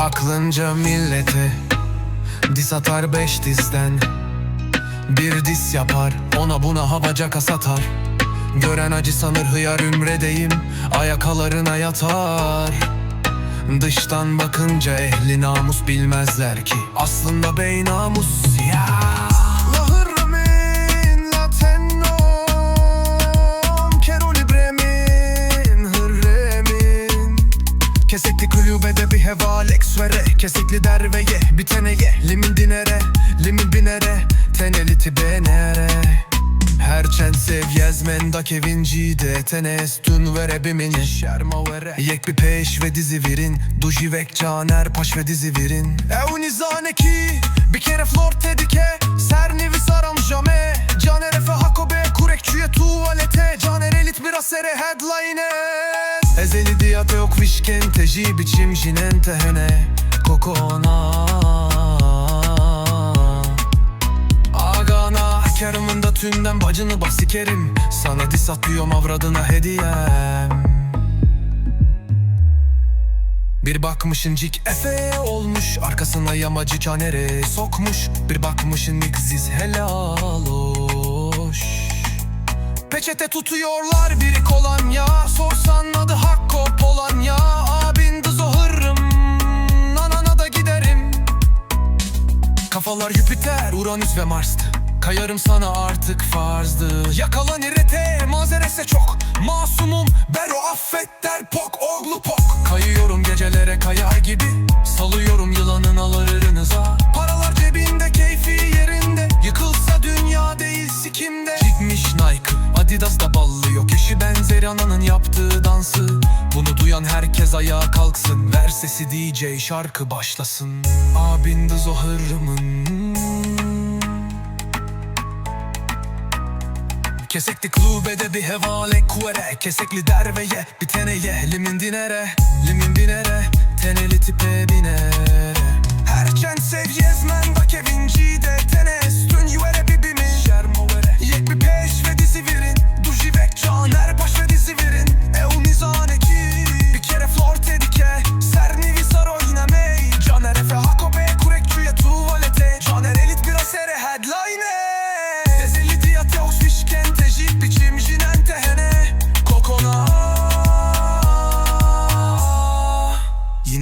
Aklınca millete Dis atar beş dizden Bir dis yapar Ona buna havacaka satar. Gören acı sanır hıyar ümredeyim Ayakalarına yatar. Dıştan bakınca ehli namus bilmezler ki Aslında bey namus ya Kesekli kulübede bir heva Lex vere Kesekli derveye bir teneye. Limin dinere limin binere. Teneliti benere Herçen sev yezmen da kevinci de. Tenes tün vere bimin Şerma vere Yek bir peş ve dizi virin. Duji vek caner paş ve dizi virin. Eunizane ki? Bir kere flort tedike Sernivi saram Diyate yok vişken teji biçim jinen tehene Kokona Agana Kerımında tünden bacını basikerim Sana dis atıyorum avradına hediyem. Bir bakmışın cik efe olmuş Arkasına yamacı canere sokmuş. Bir bakmışın nigziz helal hoş Peçete tutuyorlar biri kolonya Sorsan adı Hakko Polonya Abin dızo hırrım Nanana da giderim. Kafalar Jüpiter, Uranüs ve Mars'tı Kayarım sana artık farzdı. Yakalan irete, mazerese çok. Masumum, bero affet der pok Oglu pok. Kayıyorum gecelere kayar gibi. Salıyorum yılanın alırınıza. Paralar ananın yaptığı dansı. Bunu duyan herkes ayağa kalksın. Ver sesi DJ şarkı başlasın. Abin de zohırımın. Kesekli klubede bir hevale kuere. Kesekli derveye bir teneye Limin dinere, limin binere Teneli tipe binere Herçen sev yezmen da kevinci de Tenes tün yüere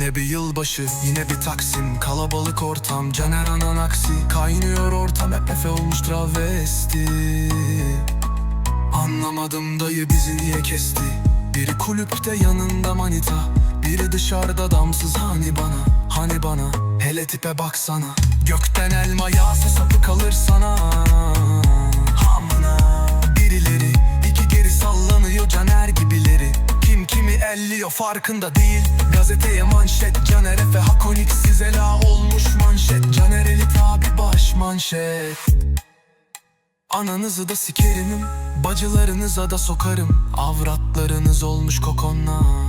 Yine bir yılbaşı, yine bir Taksim. Kalabalık ortam, Caner anan aksi. Kaynıyor ortam, hep efe olmuş travesti. Anlamadım dayı bizi niye kesti? Biri kulüpte yanında manita Biri dışarıda damsız. Hani bana Hani bana hele tipe baksana. Gökten elma yağsa sapı kalır sana farkında değil. Gazeteye manşet Caner Efe Hakonik size la olmuş manşet Caner Elit abi baş manşet. Ananızı da sikerim Bacılarınıza da sokarım. Avratlarınız olmuş kokonlar